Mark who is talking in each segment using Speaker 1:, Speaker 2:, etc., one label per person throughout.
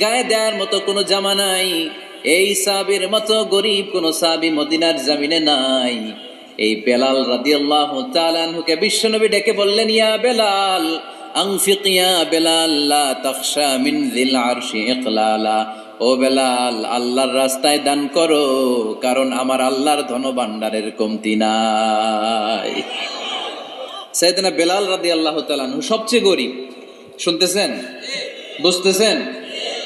Speaker 1: গায়ে দেওয়ার মতো কোনো জামা নাই। এই সাবির মতো গরিব কোন সাবি মদিনার জামিনে নাই। এই বেলাল রাদিয়াল্লাহু তাআলা আনহুকে বিশ্বনবী ডেকে বললেন, ইয়া বেলাল আনফিক ইয়া বেলাল, লা তাখশা মিন যিল আরশি ইকলালা। ও বেলাল, আল্লাহর রাস্তায় দান করো, কারণ আমার আল্লাহর ধনভাণ্ডারের কমতি নাই। সাইদানা বেলাল রাদি আল্লাহ তালানহু সবচেয়ে গরিব। শুনতেছেন? বুঝতেছেন?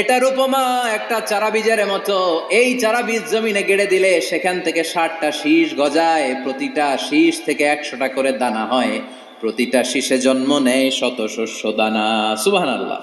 Speaker 1: এটার উপমা একটা চারা বীজের মতো। এই চারা বীজ জমিনে গেড়ে দিলে সেখান থেকে ষাটটা শীষ গজায়, প্রতিটা শীষ থেকে একশোটা করে দানা হয়। প্রতিটা শীষে জন্ম নেয় শত শস্য দানা। সুবাহ আল্লাহ